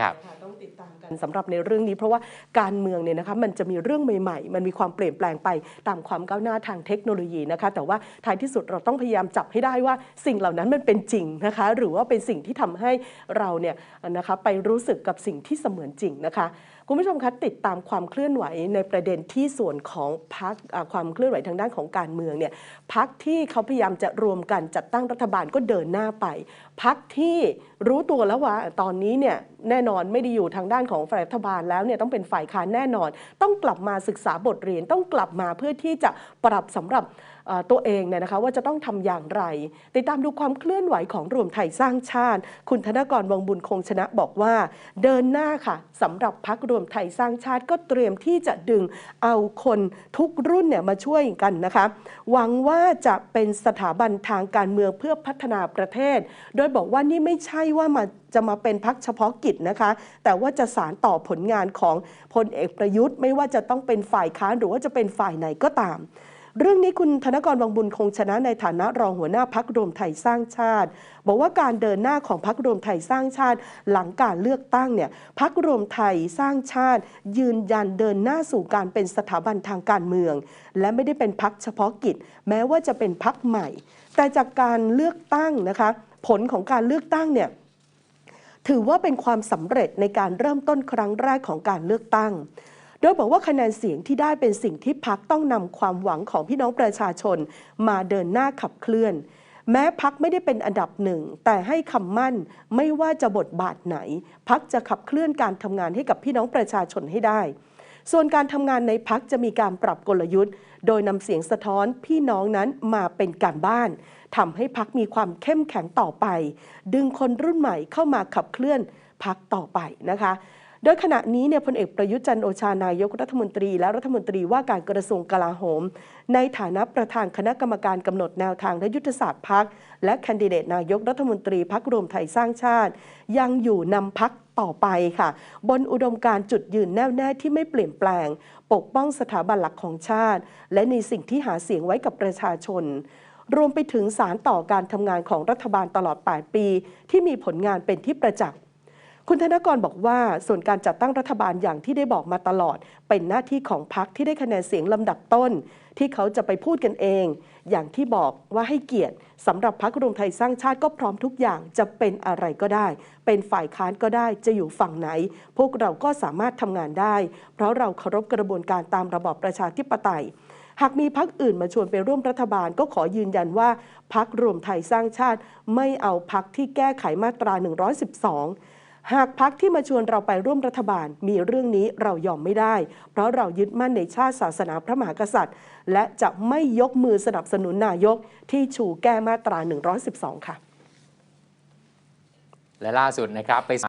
ครับนะคะต้องติดตามกันสำหรับในเรื่องนี้เพราะว่าการเมืองเนี่ยนะคะมันจะมีเรื่องใหม่ๆ มันมีความเปลี่ยนแปลงไปตามความก้าวหน้าทางเทคโนโลยีนะคะ แต่ว่าท้ายที่สุดเราต้องพยายามจับให้ได้ว่าสิ่งเหล่านั้นมันเป็นจริงนะคะ หรือว่าเป็นสิ่งที่ทำให้เราเนี่ยนะคะไปรู้สึกกับสิ่งที่เสมือนจริงนะคะคุณผู้ชมคะติดตามความเคลื่อนไหวในประเด็นที่ส่วนของพักความเคลื่อนไหวทางด้านของการเมืองเนี่ยพักที่เขาพยายามจะรวมกันจัดตั้งรัฐบาลก็เดินหน้าไป พักที่รู้ตัวแล้วว่าตอนนี้เนี่ยแน่นอนไม่ได้อยู่ทางด้านของฝ่ายรัฐบาลแล้วเนี่ยต้องเป็นฝ่ายค้านแน่นอน ต้องกลับมาศึกษาบทเรียนต้องกลับมาเพื่อที่จะปรับสำหรับตัวเองเนี่ยนะคะว่าจะต้องทำอย่างไร ติดตามดูความเคลื่อนไหวของรวมไทยสร้างชาติ คุณธนกรวังบุญคงชนะบอกว่า เดินหน้าค่ะสำหรับพักรวมไทยสร้างชาติก็เตรียมที่จะดึงเอาคนทุกรุ่นเนี่ยมาช่วยกันนะคะ หวังว่าจะเป็นสถาบันทางการเมืองเพื่อพัฒนาประเทศ โดยบอกว่านี่ไม่ใช่ว่ามาจะมาเป็นพักเฉพาะกิจนะคะ แต่ว่าจะสารต่อผลงานของพลเอกประยุทธ์ ไม่ว่าจะต้องเป็นฝ่ายค้านหรือว่าจะเป็นฝ่ายไหนก็ตาม เรื่องนี้คุณธนกรวังบุญคงชนะในฐานะรองหัวหน้าพักรวมไทยสร้างชาติ บอกว่าการเดินหน้าของพักรวมไทยสร้างชาติ หลังการเลือกตั้งเนี่ยพักรวมไทยสร้างชาติ ยืนยันเดินหน้าสู่การเป็นสถาบันทางการเมือง และไม่ได้เป็นพักเฉพาะกิจ แม้ว่าจะเป็นพักใหม่ แต่จากการเลือกตั้งนะคะผลของการเลือกตั้งเนี่ยถือว่าเป็นความสำเร็จในการเริ่มต้นครั้งแรกของการเลือกตั้ง ดยบอกว่าคะแนนเสียงที่ได้เป็นสิ่งที่พักต้องนำความหวังของพี่น้องประชาชน มาเดินหน้าขับเคลื่อน แม้พักไม่ได้เป็นอันดับหนึ่ง แต่ให้คำมั่นไม่ว่าจะบทบาทไหน พักจะขับเคลื่อนการทำงานให้กับพี่น้องประชาชนให้ได้ ส่วนการทำงานในพักจะมีการปรับกลยุทธ์ โดยนำเสียงสะท้อนพี่น้องนั้นมาเป็นการบ้านทำให้พักมีความเข้มแข็งต่อไป ดึงคนรุ่นใหม่เข้ามาขับเคลื่อนพักต่อไปนะคะ โดยขณะนี้เนี่ยพลเอกประยุทธ์จันทร์โอชานายกรัฐมนตรี และรัฐมนตรีว่าการกระทรวงกลาโหม ในฐานะประธานคณะกรรมการกำหนดแนวทางและยุทธศาสตร์พักและแคนดิเดตนายกรัฐมนตรีพักรวมไทยสร้างชาติ ยังอยู่นำพักต่อไปค่ะ บนอุดมการจุดยืนแน่วแน่ที่ไม่เปลี่ยนแปลง ปกป้องสถาบันหลักของชาติ และในสิ่งที่หาเสียงไว้กับประชาชน รวมไปถึงสารต่อการทำงานของรัฐบาลตลอด 8 ปี ที่มีผลงานเป็นที่ประจักษ์ คุณธนกรบอกว่าส่วนการจัดตั้งรัฐบาลอย่างที่ได้บอกมาตลอด เป็นหน้าที่ของพรรคที่ได้คะแนนเสียงลำดับต้น ที่เขาจะไปพูดกันเอง อย่างที่บอกว่าให้เกียรติสำหรับพรรครวมไทยสร้างชาติก็พร้อมทุกอย่างจะเป็นอะไรก็ได้ เป็นฝ่ายค้านก็ได้จะอยู่ฝั่งไหน พวกเราก็สามารถทำงานได้ เพราะเราเคารพกระบวนการตามระบอบประชาธิปไตยหากมีพักอื่นมาชวนไปร่วมรัฐบาลก็ขอยืนยันว่าพักรวมไทยสร้างชาติ ไม่เอาพักที่แก้ไขมาตรา 112 หากพักที่มาชวนเราไปร่วมรัฐบาล มีเรื่องนี้เรายอมไม่ได้ เพราะเรายึดมั่นในชาติศาสนาพระมหากษัตริย์ และจะไม่ยกมือสนับสนุนนายกที่ชูแก้มาตรา 112 ค่ะ และล่าสุดนะครับไป